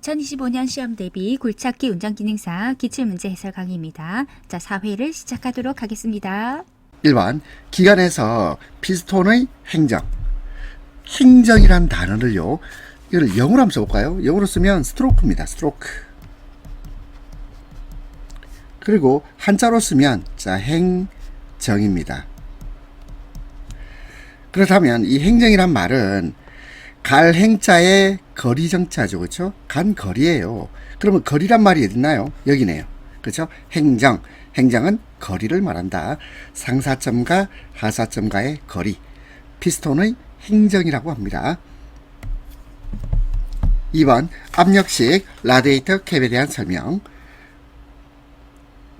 2025년 시험 대비 굴착기 운전기능사 기출문제 해설 강의입니다. 자, 4회를 시작하도록 하겠습니다. 1번 기관에서 피스톤의 행정 행정이란 단어를요 이걸 영어로 한번 써볼까요? 영어로 쓰면 스트로크입니다 스트로크 그리고 한자로 쓰면 자 행정입니다 그렇다면 이 행정이란 말은 갈 행자의 거리 정자죠 그렇죠? 간 거리예요 그러면 거리란 말이 어딨나요? 여기네요 그렇죠? 행정 행정은 거리를 말한다. 상사점과 하사점과의 거리. 피스톤의 행정이라고 합니다. 2번 압력식 라디에이터 캡에 대한 설명.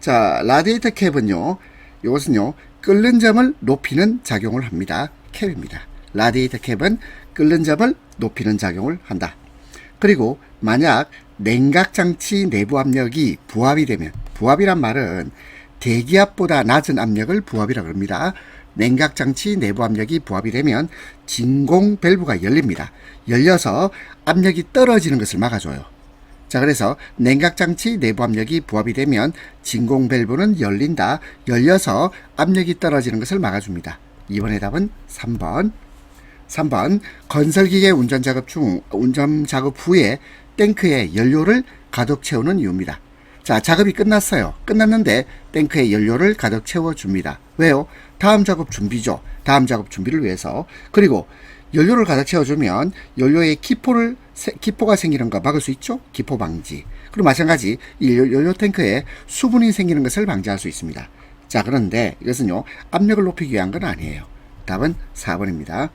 자, 라디에이터 캡은요. 이것은요. 끓는 점을 높이는 작용을 합니다. 캡입니다. 라디에이터 캡은 끓는 점을 높이는 작용을 한다. 그리고 만약 냉각 장치 내부 압력이 부합이 되면 부합이란 말은 대기압보다 낮은 압력을 부합이라고 합니다. 냉각 장치 내부 압력이 부합이 되면 진공 밸브가 열립니다. 열려서 압력이 떨어지는 것을 막아줘요. 자, 그래서 냉각 장치 내부 압력이 부합이 되면 진공 밸브는 열린다. 열려서 압력이 떨어지는 것을 막아줍니다. 이번의 답은 3번. 3번 건설기계 운전 작업 중 운전 작업 후에 탱크에 연료를 가득 채우는 이유입니다. 자, 작업이 끝났어요. 끝났는데 탱크에 연료를 가득 채워줍니다. 왜요? 다음 작업 준비죠. 다음 작업 준비를 위해서. 그리고 연료를 가득 채워주면 연료에 기포를 기포가 생기는 거 막을 수 있죠. 기포 방지. 그리고 마찬가지 이 연료 탱크에 수분이 생기는 것을 방지할 수 있습니다. 자, 그런데 이것은요 압력을 높이기 위한 건 아니에요. 답은 4번입니다.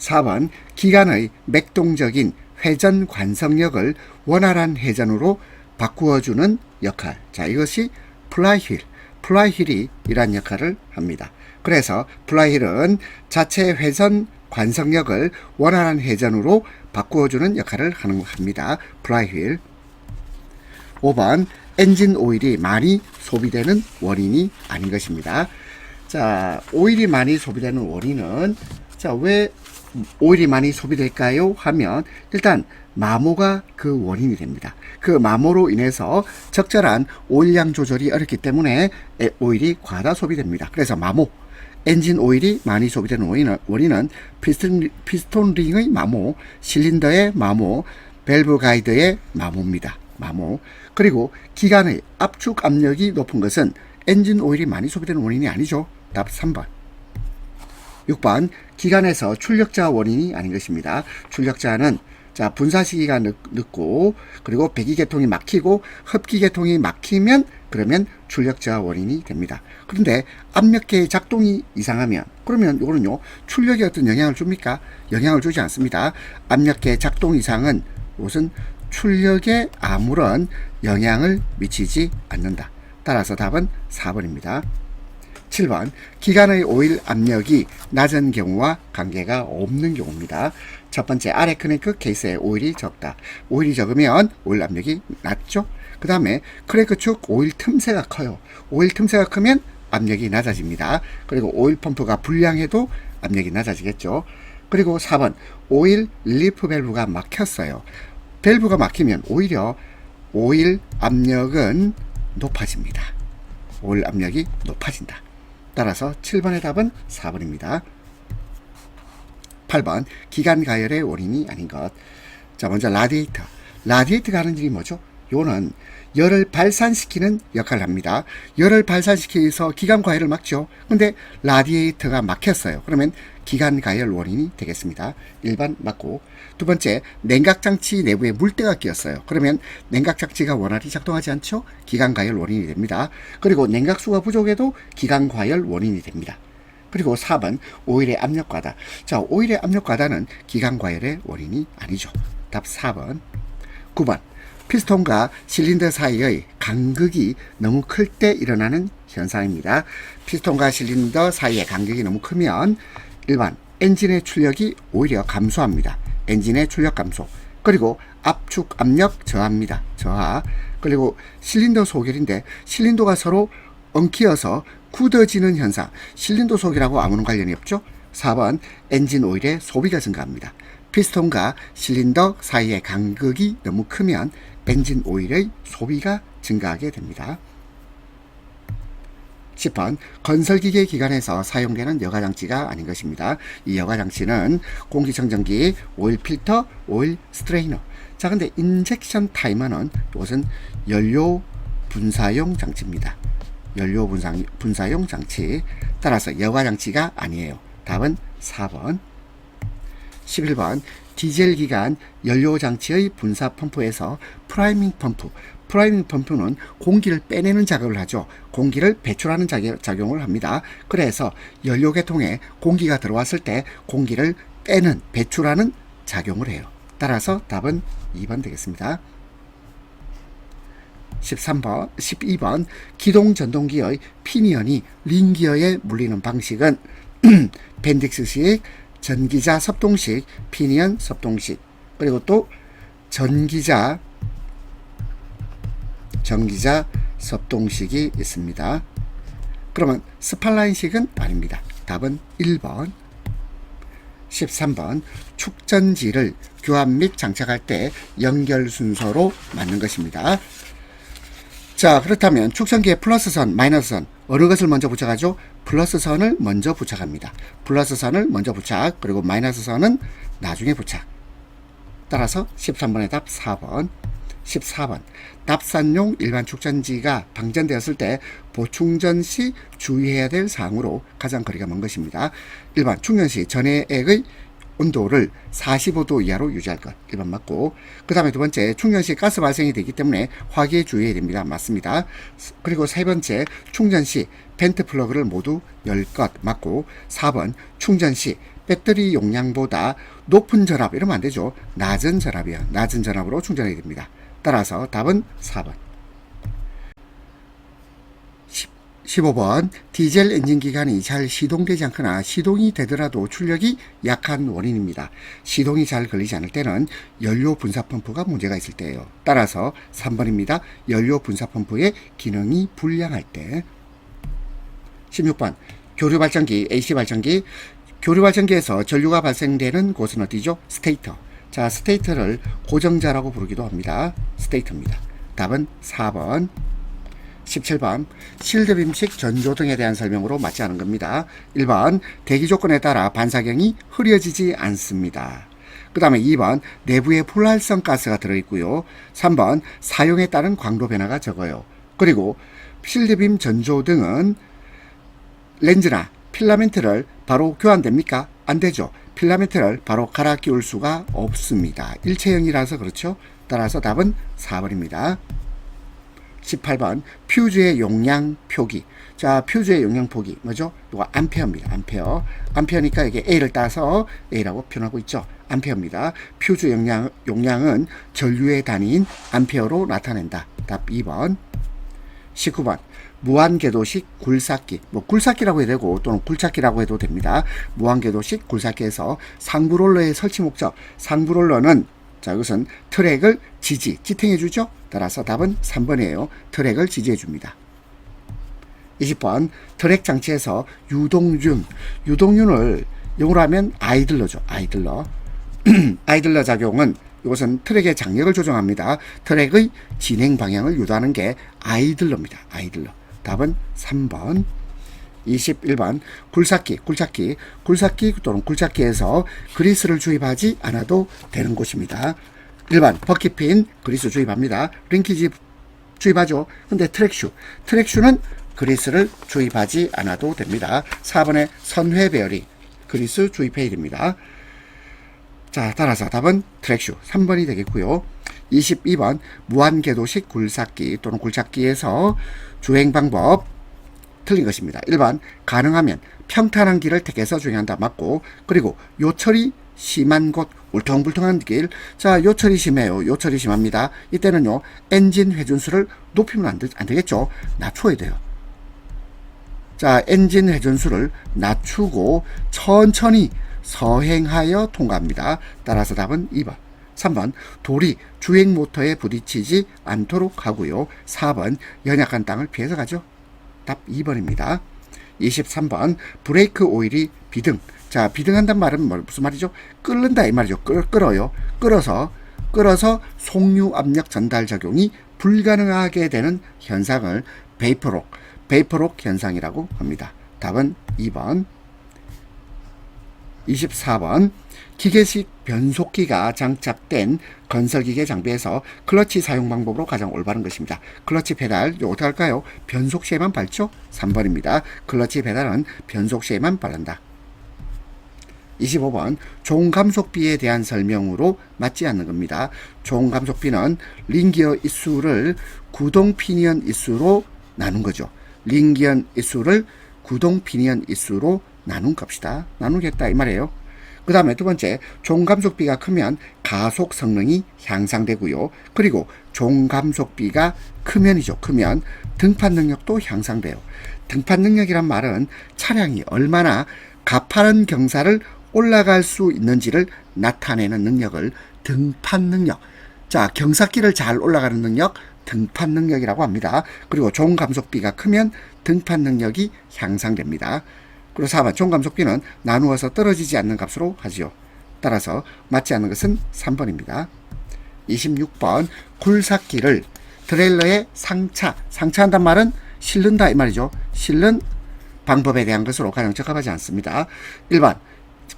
4번 기관의 맥동적인 회전 관성력을 원활한 회전으로 바꾸어주는 역할. 자, 이것이 플라이휠, 플라이휠이 이러한 역할을 합니다. 그래서 플라이휠은 자체 회전 관성력을 원활한 회전으로 바꾸어주는 역할을 하는 합니다. 플라이휠. 5번 엔진 오일이 많이 소비되는 원인이 아닌 것입니다. 자, 오일이 많이 소비되는 원인은 자, 왜 오일이 많이 소비될까요? 하면 일단 마모가 그 원인이 됩니다. 그 마모로 인해서 적절한 오일량 조절이 어렵기 때문에 오일이 과다 소비됩니다. 그래서 마모, 엔진 오일이 많이 소비되는 원인은, 원인은 피스톤, 피스톤 링의 마모, 실린더의 마모, 밸브 가이드의 마모입니다. 마모. 그리고 기관의 압축 압력이 높은 것은 엔진 오일이 많이 소비되는 원인이 아니죠. 답 3번. 6번 기관에서 출력자 원인이 아닌 것입니다. 출력자는 자 분사 시기가 늦, 고 그리고 배기계통이 막히고 흡기계통이 막히면 그러면 출력자 원인이 됩니다. 그런데 압력계의 작동이 이상하면 그러면 이거는요 출력에 어떤 영향을 줍니까? 영향을 주지 않습니다. 압력계 작동 이상은 이것은 출력에 아무런 영향을 미치지 않는다. 따라서 답은 4번입니다. 7번 기관의 오일 압력이 낮은 경우와 관계가 없는 경우입니다. 첫 번째 아래 크랭크 케이스에 오일이 적다. 오일이 적으면 오일 압력이 낮죠. 그 다음에 크랭크 축 오일 틈새가 커요. 오일 틈새가 크면 압력이 낮아집니다. 그리고 오일 펌프가 불량해도 압력이 낮아지겠죠. 그리고 4번 오일 릴리프 밸브가 막혔어요. 밸브가 막히면 오히려 오일 압력은 높아집니다. 오일 압력이 높아진다. 따라서 7번의 답은 4번입니다. 8번 기관 가열의 원인이 아닌 것. 자, 먼저 라디에이터. 라디에이터가 하는 일이 뭐죠? 요는 열을 발산시키는 역할을 합니다. 열을 발산시켜서 기관 가열을 막죠. 근데 라디에이터가 막혔어요. 그러면 기관 가열 원인이 되겠습니다. 1번 맞고 두 번째 냉각 장치 내부에 물때가 끼었어요. 그러면 냉각 장치가 원활히 작동하지 않죠. 기관 가열 원인이 됩니다. 그리고 냉각수가 부족해도 기관 가열 원인이 됩니다. 그리고 4번 오일의 압력 과다. 자, 오일의 압력 과다는 기관 과열의 원인이 아니죠. 답 4번. 9번. 피스톤과 실린더 사이의 간극이 너무 클 때 일어나는 현상입니다. 피스톤과 실린더 사이의 간격이 너무 크면 1번 엔진의 출력이 오히려 감소합니다. 엔진의 출력 감소. 그리고 압축 압력 저하입니다. 저하. 그리고 실린더 소결인데 실린더가 서로 엉키어서 굳어지는 현상. 실린더 속이라고 아무런 관련이 없죠. 4번 엔진 오일의 소비가 증가합니다. 피스톤과 실린더 사이의 간극이 너무 크면 엔진 오일의 소비가 증가하게 됩니다. 10번 건설기계 기관에서 사용되는 여과장치가 아닌 것입니다. 이 여과장치는 공기청정기, 오일 필터, 오일 스트레이너. 자, 근데 인젝션 타이머는 이것은 연료 분사용 장치입니다. 연료 분사, 분사용 장치. 따라서 여과장치가 아니에요. 답은 4번. 11번 디젤 기관 연료 장치의 분사 펌프에서 프라이밍 펌프 프라이밍 펌프는 공기를 빼내는 작업을 하죠. 공기를 배출하는 작용- 작용을 합니다. 그래서 연료 계통에 공기가 들어왔을 때 공기를 빼는 배출하는 작용을 해요. 따라서 답은 2번 되겠습니다. 13번, 12번 기동 전동기의 피니언이 링기어에 물리는 방식은 밴딕스식, 전기자 섭동식, 피니언 섭동식, 그리고 또 전기자 전기자 섭동식이 있습니다. 그러면 스팔라인식은 아닙니다. 답은 1번. 13번 축전지를 교환 및 장착할 때 연결 순서로 맞는 것입니다. 자 그렇다면 축전기에 플러스선 마이너스선 어느 것을 먼저 부착하죠? 플러스 선을 먼저 부착합니다. 플러스 선을 먼저 부착 그리고 마이너스 선은 나중에 부착. 따라서 13번의 답 4번. 14번 납산용 일반 축전지가 방전되었을 때 보충전 시 주의해야 될 사항으로 가장 거리가 먼 것입니다. 1번 충전 시 전해액의 온도를 45도 이하로 유지할 것. 1번 맞고. 그 다음에 두 번째, 충전 시 가스 발생이 되기 때문에 화기에 주의해야 됩니다. 맞습니다. 그리고 세 번째, 충전 시 벤트 플러그를 모두 열 것. 맞고. 4번, 충전 시 배터리 용량보다 높은 전압, 이러면 안 되죠. 낮은 전압이요. 낮은 전압으로 충전해야 됩니다. 따라서 답은 4번. 15번 디젤 엔진 기관이 잘 시동되지 않거나 시동이 되더라도 출력이 약한 원인입니다. 시동이 잘 걸리지 않을 때는 연료 분사 펌프가 문제가 있을 때예요. 따라서 3번입니다. 연료 분사 펌프의 기능이 불량할 때 16번 교류 발전기 AC 발전기 교류 발전기에서 전류가 발생되는 곳은 어디죠? 스테이터. 자, 스테이터를 고정자라고 부르기도 합니다. 스테이터입니다. 답은 4번. 17번 실드빔식 전조 등에 대한 설명으로 맞지 않은 겁니다. 1번 대기 조건에 따라 반사경이 흐려지지 않습니다. 그 다음에 2번 내부에 포랄성 가스가 들어있고요. 3번 사용에 따른 광도 변화가 적어요. 그리고 실드빔 전조 등은 렌즈나 필라멘트를 바로 교환됩니까? 안 되죠. 필라멘트를 바로 갈아 끼울 수가 없습니다. 일체형이라서 그렇죠. 따라서 답은 4번입니다. 18번 퓨즈의 용량 표기. 자, 퓨즈의 용량 표기 뭐죠? 이거 암페어입니다. 암페어. 암페어니까 이게 A를 따서 A라고 표현하고 있죠. 암페어입니다. 퓨즈 용량 용량은 전류의 단위인 암페어로 나타낸다. 답 2번. 19번 무한궤도식 굴삭기 뭐 굴삭기라고 해도 되고 또는 굴착기라고 해도 됩니다. 무한궤도식 굴삭기에서 상부롤러의 설치 목적 상부롤러는 자 이것은 트랙을 지지 지탱해 주죠. 따라서 답은 3번이에요. 트랙을 지지해 줍니다. 20번 트랙 장치에서 유동륜 유동륜을 영어로 하면 아이들러죠. 아이들러 아이들러 작용은 이것은 트랙의 장력을 조정합니다. 트랙의 진행 방향을 유도하는 게 아이들러입니다. 아이들러. 답은 3번. 21번 굴삭기, 굴착기, 굴삭기 또는 굴착기에서 그리스를 주입하지 않아도 되는 곳입니다. 1번 버킷핀 그리스 주입합니다. 링키지 주입하죠. 근데 트랙슈, 트랙슈는 그리스를 주입하지 않아도 됩니다. 4번의 선회 베어링 그리스 주입해야 됩니다. 자, 따라서 답은 트랙슈 3번이 되겠고요. 22번 무한궤도식 굴삭기 또는 굴착기에서 주행 방법 틀린 것입니다. 1번 가능하면 평탄한 길을 택해서 주행한다 맞고 그리고 요철이 심한 곳 울퉁불퉁한 길. 자, 요철이 심해요. 요철이 심합니다. 이때는요. 엔진 회전수를 높이면 안, 되, 안 되겠죠. 낮춰야 돼요. 자, 엔진 회전수를 낮추고 천천히 서행하여 통과합니다. 따라서 답은 2번. 3번 돌이 주행 모터에 부딪히지 않도록 하고요. 4번 연약한 땅을 피해서 가죠. 답 2번입니다. 23번 브레이크 오일이 비등 자, 비등한단 말은 뭐, 무슨 말이죠? 끓는다 이 말이죠. 끓, 끓어요. 끓어서 끓어서 송유 압력 전달 작용이 불가능하게 되는 현상을 베이퍼록, 베이퍼록 현상이라고 합니다. 답은 2번. 24번 기계식 변속기가 장착된 건설기계 장비에서 클러치 사용 방법으로 가장 올바른 것입니다. 클러치 페달 이거 어떻게 할까요? 변속 시에만 밟죠? 3번입니다. 클러치 페달은 변속 시에만 바른다. 25번 종감속비에 대한 설명으로 맞지 않는 겁니다. 종감속비는 링기어 이수를 구동 피니언 이수로 나눈 거죠. 링기언 이수를 구동 피니언 이수로 나눈 값이다. 나누겠다 이 말이에요. 그 다음에 두 번째, 종감속비가 크면 가속 성능이 향상되고요. 그리고 종감속비가 크면이죠. 크면 등판 능력도 향상돼요. 등판 능력이란 말은 차량이 얼마나 가파른 경사를 올라갈 수 있는지를 나타내는 능력을 등판 능력. 자, 경사길을 잘 올라가는 능력, 등판 능력이라고 합니다. 그리고 종감속비가 크면 등판 능력이 향상됩니다. 그리고 4번 종감속비는 나누어서 떨어지지 않는 값으로 하지요. 따라서 맞지 않는 것은 3번입니다. 26번 굴삭기를 트레일러에 상차, 상차한단 말은 실른다 이 말이죠. 실는 방법에 대한 것으로 가장 적합하지 않습니다. 1번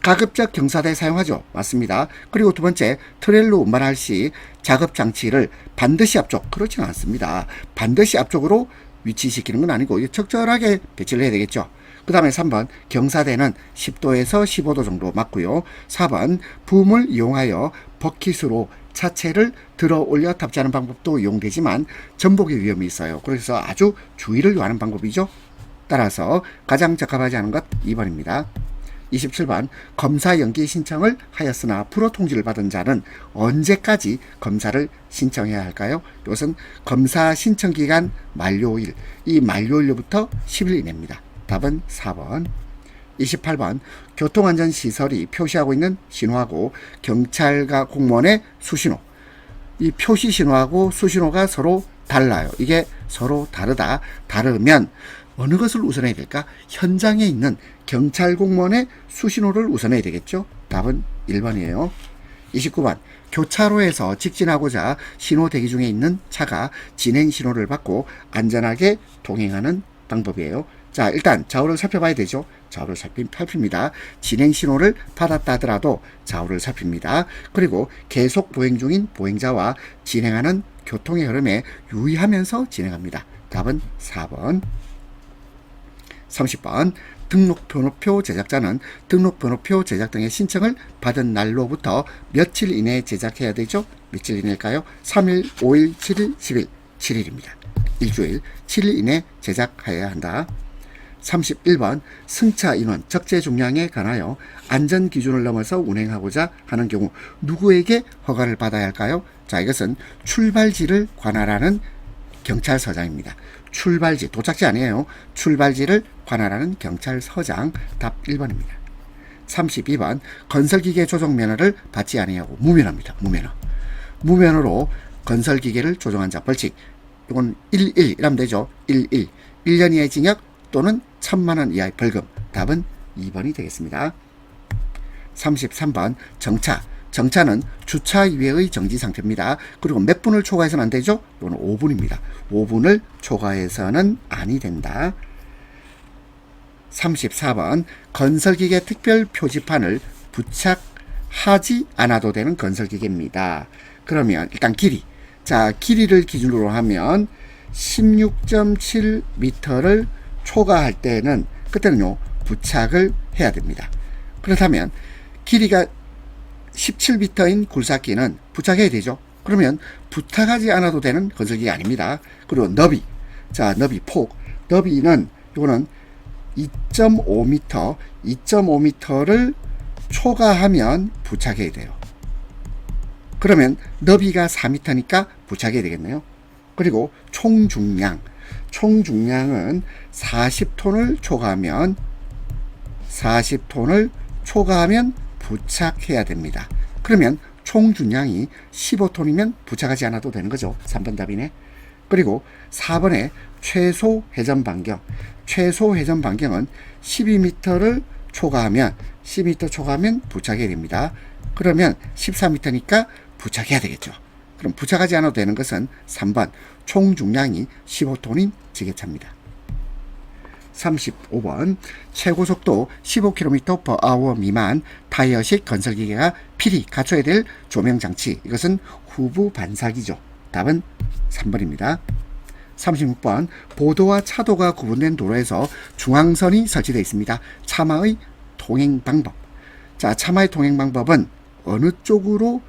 가급적 경사대 사용하죠. 맞습니다. 그리고 두 번째 트레일러 운반할 시 작업 장치를 반드시 앞쪽 그렇지는 않습니다. 반드시 앞쪽으로 위치시키는 건 아니고 적절하게 배치를 해야 되겠죠. 그 다음에 3번 경사대는 10도에서 15도 정도 맞고요. 4번 붐을 이용하여 버킷으로 차체를 들어 올려 탑재하는 방법도 이용되지만 전복의 위험이 있어요. 그래서 아주 주의를 요하는 방법이죠. 따라서 가장 적합하지 않은 것 2번입니다. 27번 검사 연기 신청을 하였으나 불허 통지를 받은 자는 언제까지 검사를 신청해야 할까요? 이것은 검사 신청 기간 만료일 이 만료일로부터 10일 이내입니다. 답은 4번. 28번 교통안전시설이 표시하고 있는 신호하고 경찰과 공무원의 수신호 이 표시 신호하고 수신호가 서로 달라요. 이게 서로 다르다. 다르면 어느 것을 우선해야 될까? 현장에 있는 경찰 공무원의 수신호를 우선해야 되겠죠? 답은 1번이에요. 29번 교차로에서 직진하고자 신호 대기 중에 있는 차가 진행 신호를 받고 안전하게 동행하는 방법이에요. 자, 일단 좌우를 살펴봐야 되죠. 좌우를 살피, 살핍니다. 진행 신호를 받았다 하더라도 좌우를 살핍니다. 그리고 계속 보행 중인 보행자와 진행하는 교통의 흐름에 유의하면서 진행합니다. 답은 4번. 30번 등록 번호표 제작자는 등록 번호표 제작 등의 신청을 받은 날로부터 며칠 이내에 제작해야 되죠? 며칠 이내일까요? 3일, 5일, 7일, 10일, 7일입니다. 일주일, 7일 이내 제작해야 한다. 31번 승차 인원 적재 중량에 관하여 안전 기준을 넘어서 운행하고자 하는 경우 누구에게 허가를 받아야 할까요? 자, 이것은 출발지를 관할하는 경찰서장입니다. 출발지, 도착지 아니에요. 출발지를 관할하는 경찰서장 답 1번입니다. 32번 건설기계 조정 면허를 받지 아니하고 무면허입니다. 무면허. 무면허로 건설기계를 조정한 자 벌칙. 이건 11 이라면 되죠. 11. 1년 이하의 징역 또는 1천만 원 이하의 벌금. 답은 2번이 되겠습니다. 33번 정차. 정차는 주차 이외의 정지 상태입니다. 그리고 몇 분을 초과해서는 안 되죠? 이거는 5분입니다. 5분을 초과해서는 아니 된다. 34번 건설기계 특별 표지판을 부착하지 않아도 되는 건설기계입니다. 그러면 일단 길이. 자, 길이를 기준으로 하면 16.7m를 초과할 때는 그때는요 부착을 해야 됩니다. 그렇다면 길이가 17m인 굴삭기는 부착해야 되죠. 그러면 부탁하지 않아도 되는 건설기가 아닙니다. 그리고 너비, 자 너비 폭, 너비는 이거는 2.5m, 2.5m를 초과하면 부착해야 돼요. 그러면 너비가 4m니까 부착해야 되겠네요. 그리고 총 중량, 총 중량은 40톤을 초과하면 40톤을 초과하면 부착해야 됩니다. 그러면 총 중량이 15톤이면 부착하지 않아도 되는 거죠. 3번 답이네. 그리고 4번에 최소 회전 반경. 최소 회전 반경은 12m를 초과하면 10m 초과하면 부착해야 됩니다. 그러면 14m니까 부착해야 되겠죠. 그럼 부착하지 않아도 되는 것은 3번 총 중량이 15톤인 지게차입니다. 35번 최고 속도 15km/h 미만 타이어식 건설기계가 필히 갖춰야 될 조명 장치 이것은 후부 반사기죠. 답은 3번입니다. 36번 보도와 차도가 구분된 도로에서 중앙선이 설치되어 있습니다. 차마의 통행 방법. 자, 차마의 통행 방법은 어느 쪽으로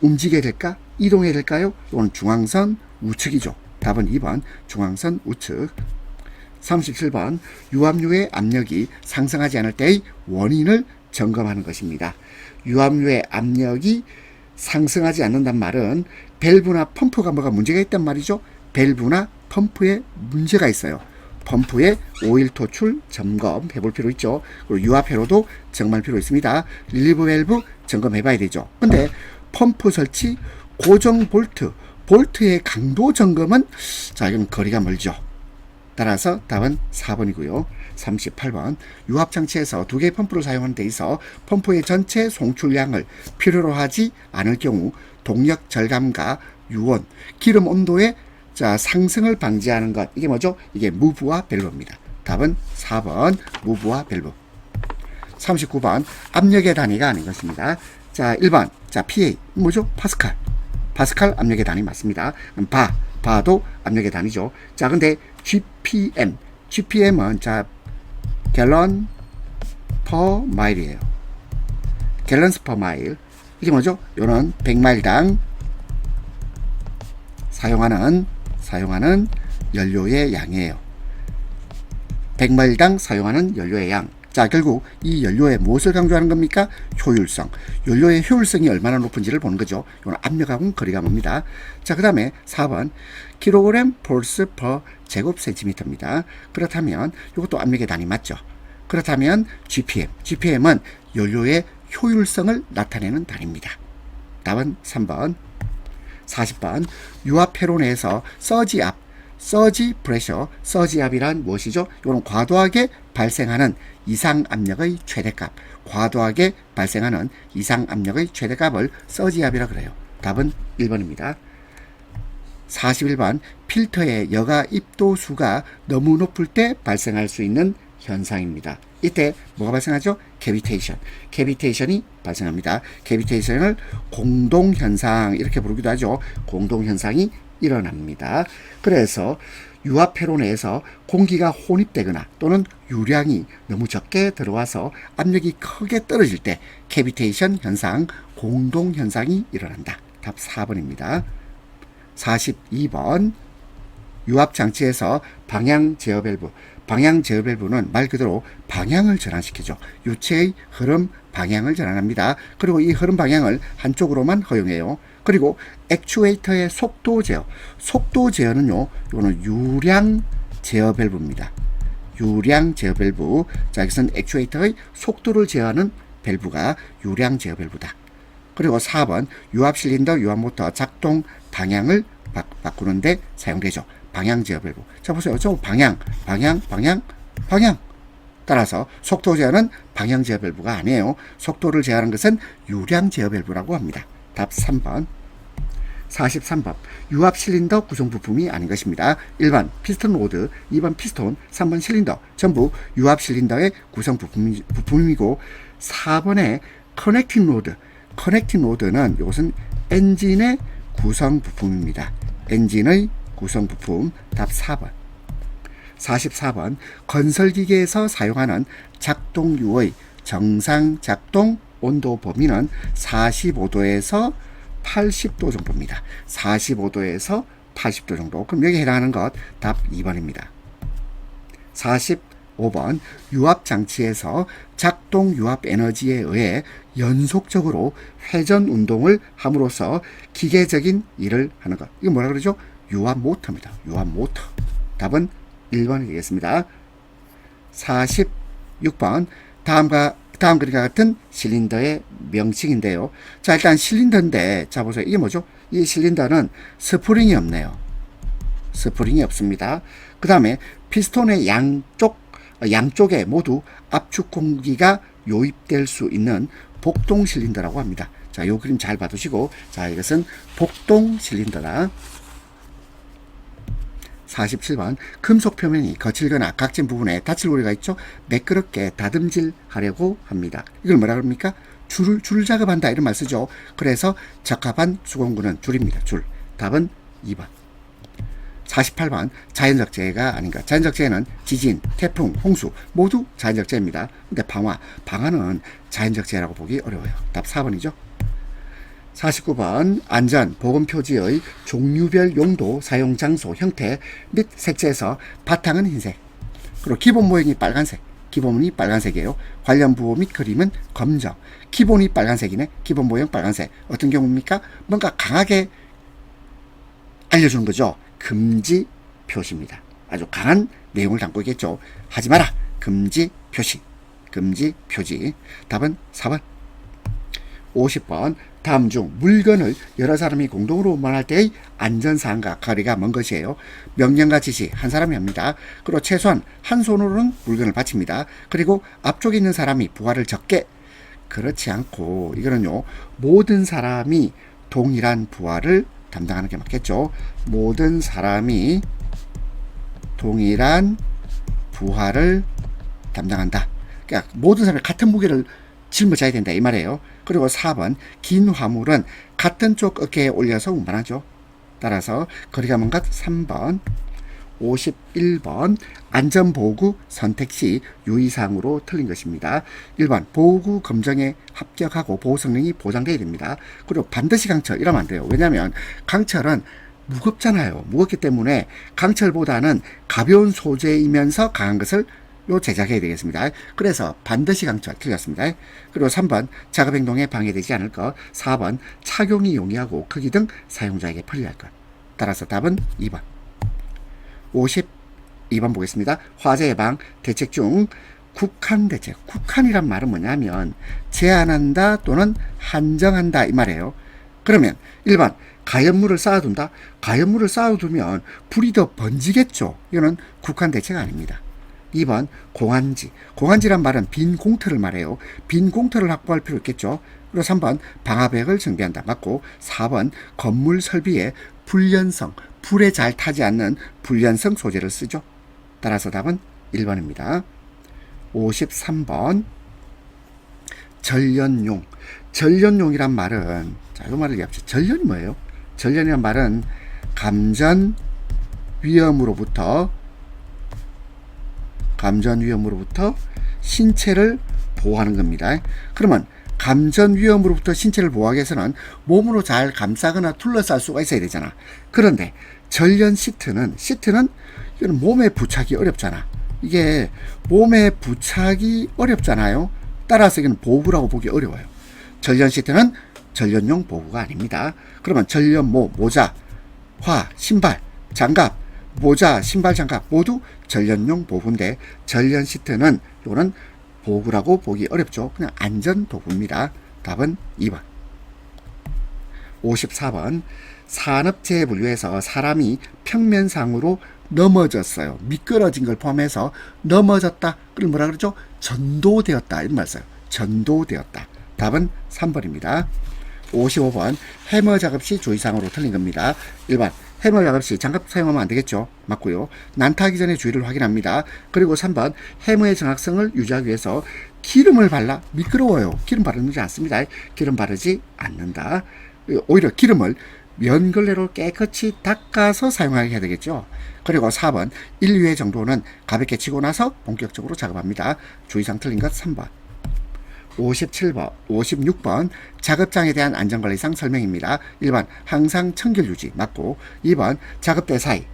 움직여야 될까? 이동해야 될까요? 이건 중앙선 우측이죠. 답은 2번 중앙선 우측. 37번 유압류의 압력이 상승하지 않을 때의 원인을 점검하는 것입니다. 유압류의 압력이 상승하지 않는단 말은 밸브나 펌프가 뭐가 문제가 있단 말이죠. 밸브나 펌프에 문제가 있어요. 펌프의 오일 토출 점검해 볼 필요 있죠. 그리고 유압회로도 점검할 필요 있습니다. 릴리브 밸브 점검해 봐야 되죠. 근데 펌프 설치 고정 볼트 볼트의 강도 점검은 자 이건 거리가 멀죠. 따라서 답은 4번이고요. 38번 유압장치에서 두 개의 펌프를 사용하는 데 있어 펌프의 전체 송출량을 필요로 하지 않을 경우 동력 절감과 유온, 기름 온도의 자, 상승을 방지하는 것 이게 뭐죠? 이게 무브와 밸브입니다. 답은 4번 무브와 밸브. 39번 압력의 단위가 아닌 것입니다. 자, 1번 자 PA 뭐죠? 파스칼. 파스칼 압력의 단위 맞습니다. 바 바도 압력의 단위죠. 자, 근데 GPM GPM은 자 갤런 퍼 마일이에요. 갤런스 퍼 마일. 이게 뭐죠? 요는 100마일당 사용하는 사용하는 연료의 양이에요. 100마일당 사용하는 연료의 양. 자, 결국 이 연료에 무엇을 강조하는 겁니까? 효율성. 연료의 효율성이 얼마나 높은지를 보는 거죠. 이건 압력하고는 거리가 멉니다. 자, 그 다음에 4번. 킬로그램 폴스 퍼 제곱 센티미터입니다. 그렇다면 이것도 압력의 단위 맞죠? 그렇다면 GPM. GPM은 연료의 효율성을 나타내는 단위입니다. 답은 3번. 40번 유압회로 내에서 서지 압, 서지 프레셔, 서지 압이란 무엇이죠? 이건 과도하게 발생하는 이상 압력의 최대값, 과도하게 발생하는 이상 압력의 최대값을 서지압이라 그래요. 답은 1번입니다. 41번 필터의 여가 입도수가 너무 높을 때 발생할 수 있는 현상입니다. 이때 뭐가 발생하죠? 캐비테이션. 캐비테이션이 발생합니다. 캐비테이션을 공동현상 이렇게 부르기도 하죠. 공동현상이 일어납니다. 그래서 유압회로 내에서 공기가 혼입되거나 또는 유량이 너무 적게 들어와서 압력이 크게 떨어질 때 캐비테이션 현상, 공동 현상이 일어난다. 답 4번입니다. 42번 유압 장치에서 방향 제어 밸브 방향 제어 밸브는 말 그대로 방향을 전환시키죠. 유체의 흐름 방향을 전환합니다. 그리고 이 흐름 방향을 한쪽으로만 허용해요. 그리고 액추에이터의 속도 제어. 속도 제어는요. 이거는 유량 제어 밸브입니다. 유량 제어 밸브. 자, 여기서는 액추에이터의 속도를 제어하는 밸브가 유량 제어 밸브다. 그리고 4번 유압 실린더 유압 모터 작동 방향을 바, 바꾸는데 사용되죠. 방향 제어 밸브. 자 보세요. 저 방향, 방향, 방향, 방향. 따라서 속도 제어는 방향 제어 밸브가 아니에요. 속도를 제어하는 것은 유량 제어 밸브라고 합니다. 답 3번. 43번 유압 실린더 구성 부품이 아닌 것입니다. 1번 피스톤 로드, 2번 피스톤, 3번 실린더 전부 유압 실린더의 구성 부품, 부품이고 4번의 커넥팅 로드, 커넥팅 로드는 이것은 엔진의 구성 부품입니다. 엔진의 구성 부품 답 4번. 44번 건설기계에서 사용하는 작동유의 정상 작동 온도 범위는 45도에서 80도 정도입니다. 45도에서 80도 정도. 그럼 여기 해당하는 것 답 2번입니다. 45번 유압 장치에서 작동 유압 에너지에 의해 연속적으로 회전 운동을 함으로써 기계적인 일을 하는 것. 이거 뭐라 그러죠? 유압 모터입니다. 유압 모터. 답은 1번이 되겠습니다. 46번 다음과 다음 그림과 같은 실린더의 명칭인데요. 자 일단 실린더인데 자 보세요. 이게 뭐죠? 이 실린더는 스프링이 없네요. 스프링이 없습니다. 그 다음에 피스톤의 양쪽 어, 양쪽에 모두 압축 공기가 요입될 수 있는 복동 실린더라고 합니다. 자, 요 그림 잘 봐두시고, 자, 이것은 복동 실린더다. 47번 금속 표면이 거칠거나 각진 부분에 다칠 우려가 있죠. 매끄럽게 다듬질 하려고 합니다. 이걸 뭐라 그럽니까? 줄을 줄 작업한다 이런 말 쓰죠. 그래서 적합한 수공구는 줄입니다. 줄. 답은 2번. 48번 자연적 재해가 아닌가. 자연적 재해는 지진, 태풍, 홍수 모두 자연적 재해입니다. 근데 방화, 방화는 자연적 재해라고 보기 어려워요. 답 4번이죠. 49번 안전 보건 표지의 종류별 용도 사용 장소 형태 및 색채에서 바탕은 흰색. 그리고 기본 모형이 빨간색. 기본이 빨간색이에요. 관련 부호 및 그림은 검정. 기본이 빨간색이네. 기본 모형 빨간색. 어떤 경우입니까? 뭔가 강하게 알려주는 거죠. 금지 표시입니다. 아주 강한 내용을 담고 있겠죠. 하지 마라. 금지 표시. 금지 표지. 답은 4번. 50번 다음 중 물건을 여러 사람이 공동으로 운반할 때의 안전사항과 거리가 먼 것이에요. 명령과 지시 한 사람이 합니다. 그리고 최소한 한 손으로는 물건을 받칩니다. 그리고 앞쪽에 있는 사람이 부하를 적게 그렇지 않고 이거는요 모든 사람이 동일한 부하를 담당하는 게 맞겠죠. 모든 사람이 동일한 부하를 담당한다. 그러니까 모든 사람이 같은 무게를 짊어져야 된다 이 말이에요. 그리고 4번 긴 화물은 같은 쪽 어깨에 올려서 운반하죠. 따라서 먼것 3번 51번 안전보호구 선택 시 유의사항으로 틀린 것입니다. 1번 보호구 검정에 합격하고 보호 성능이 보장되어야 됩니다. 그리고 반드시 강철 이러면 안 돼요. 왜냐하면 강철은 무겁잖아요. 무겁기 때문에 강철보다는 가벼운 소재이면서 강한 것을 요 제작해야 되겠습니다. 그래서 반드시 강철 틀렸습니다. 그리고 3번 작업 행동에 방해되지 않을 것, 4번 착용이 용이하고 크기 등 사용자에게 편리할 것. 따라서 답은 2번. 52번 보겠습니다. 화재 예방 대책 중 국한 대책. 국한이란 말은 뭐냐면 제한한다 또는 한정한다 이 말이에요. 그러면 1번 가연물을 쌓아둔다. 가연물을 쌓아두면 불이 더 번지겠죠. 이거는 국한 대책 아닙니다. 2번 공한지. 공한지란 말은 빈 공터를 말해요. 빈 공터를 확보할 필요 있겠죠. 그리고 3번 방화벽을 정비한다. 맞고 4번 건물 설비에 불연성, 불에 잘 타지 않는 불연성 소재를 쓰죠. 따라서 답은 1번입니다. 53번 전련용. 전련용이란 말은 자, 이 말을 이해합시다. 전련이 뭐예요? 전련이란 말은 감전 위험으로부터 감전 위험으로부터 신체를 보호하는 겁니다. 그러면 감전 위험으로부터 신체를 보호하기 위해서는 몸으로 잘 감싸거나 둘러쌀 수가 있어야 되잖아. 그런데 전련 시트는 시트는 이거는 몸에 부착이 어렵잖아. 이게 몸에 부착이 어렵잖아요. 따라서 이건 보호구라고 보기 어려워요. 전련 시트는 전련용 보호구가 아닙니다. 그러면 전련모, 모자, 화, 신발, 장갑, 모자, 신발, 장갑 모두 전련용 보호인데 전련 시트는 이거는 보호구라고 보기 어렵죠. 그냥 안전 도구입니다. 답은 2번. 54번 산업재해 분류에서 사람이 평면상으로 넘어졌어요. 미끄러진 걸 포함해서 넘어졌다. 그걸 뭐라 그러죠? 전도되었다. 이런 말 써요. 전도되었다. 답은 3번입니다. 55번 해머 작업 시 주의사항으로 틀린 겁니다. 1번 해머 작업 시 장갑 사용하면 안 되겠죠. 맞고요. 난타하기 전에 주의를 확인합니다. 그리고 3번 해머의 정확성을 유지하기 위해서 기름을 발라 미끄러워요. 기름 바르지 않습니다. 기름 바르지 않는다. 오히려 기름을 면걸레로 깨끗이 닦아서 사용하게 해야 되겠죠. 그리고 4번 1, 2회 정도는 가볍게 치고 나서 본격적으로 작업합니다. 주의사항 틀린 것 3번. 57번, 56번 작업장에 대한 안전관리상 설명입니다. 1번 항상 청결 유지 맞고 2번 작업대 사이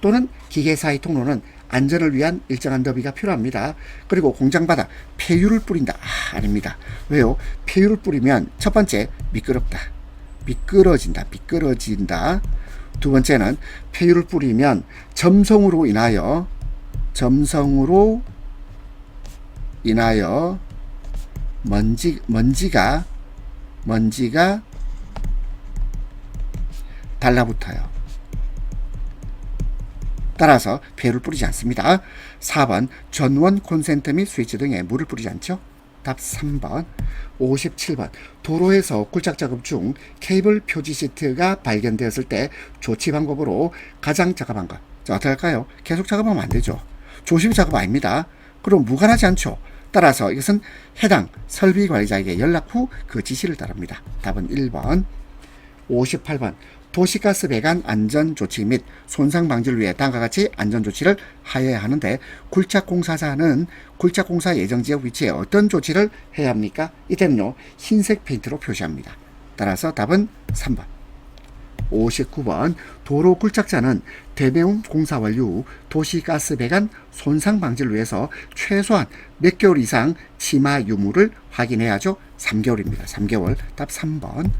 또는 기계 사이 통로는 안전을 위한 일정한 너비가 필요합니다. 그리고 공장 바닥 폐유를 뿌린다. 아, 아닙니다. 왜요? 폐유를 뿌리면 첫 번째 미끄럽다. 미끄러진다. 미끄러진다. 두 번째는 폐유를 뿌리면 점성으로 인하여 점성으로 인하여 먼지 먼지가 먼지가 달라붙어요. 따라서 폐를 뿌리지 않습니다. 4번 전원 콘센트 및 스위치 등에 물을 뿌리지 않죠. 답 3번. 57번. 도로에서 굴착 작업 중 케이블 표지 시트가 발견되었을 때 조치 방법으로 가장 적합한 것. 할까요? 계속 작업하면 안 되죠. 조심 작업 아닙니다. 그럼 무관하지 않죠. 따라서 이것은 해당 설비 관리자에게 연락 후 그 지시를 따릅니다. 답은 1번. 58번 도시가스 배관 안전 조치 및 손상 방지를 위해 다음과 같이 안전 조치를 하여야 하는데 굴착 공사자는 굴착 공사 예정 지역 위치에 어떤 조치를 해야 합니까? 이때는요 흰색 페인트로 표시합니다. 따라서 답은 3번. 59번 도로 굴착자는 대매운 공사 완료 후 도시가스 배관 손상 방지를 위해서 최소한 몇 개월 이상 치마 유무를 확인해야죠. 3개월입니다. 3개월. 답 3번.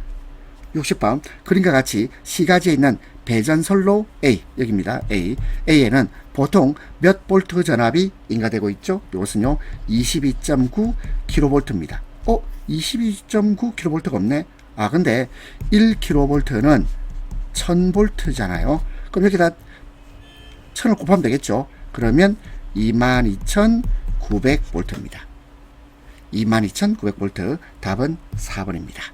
60번 그림과 같이 시가지에 있는 배전선로 A 여기입니다. A A에는 보통 몇 볼트 전압이 인가되고 있죠? 이것은요 22.9 kV입니다. 어 22.9 kV가 없네. 아 근데 1 kV는 1000V잖아요. 그럼 여기다 1000을 곱하면 되겠죠? 그러면 22,900V입니다. 22,900V 답은 4번입니다.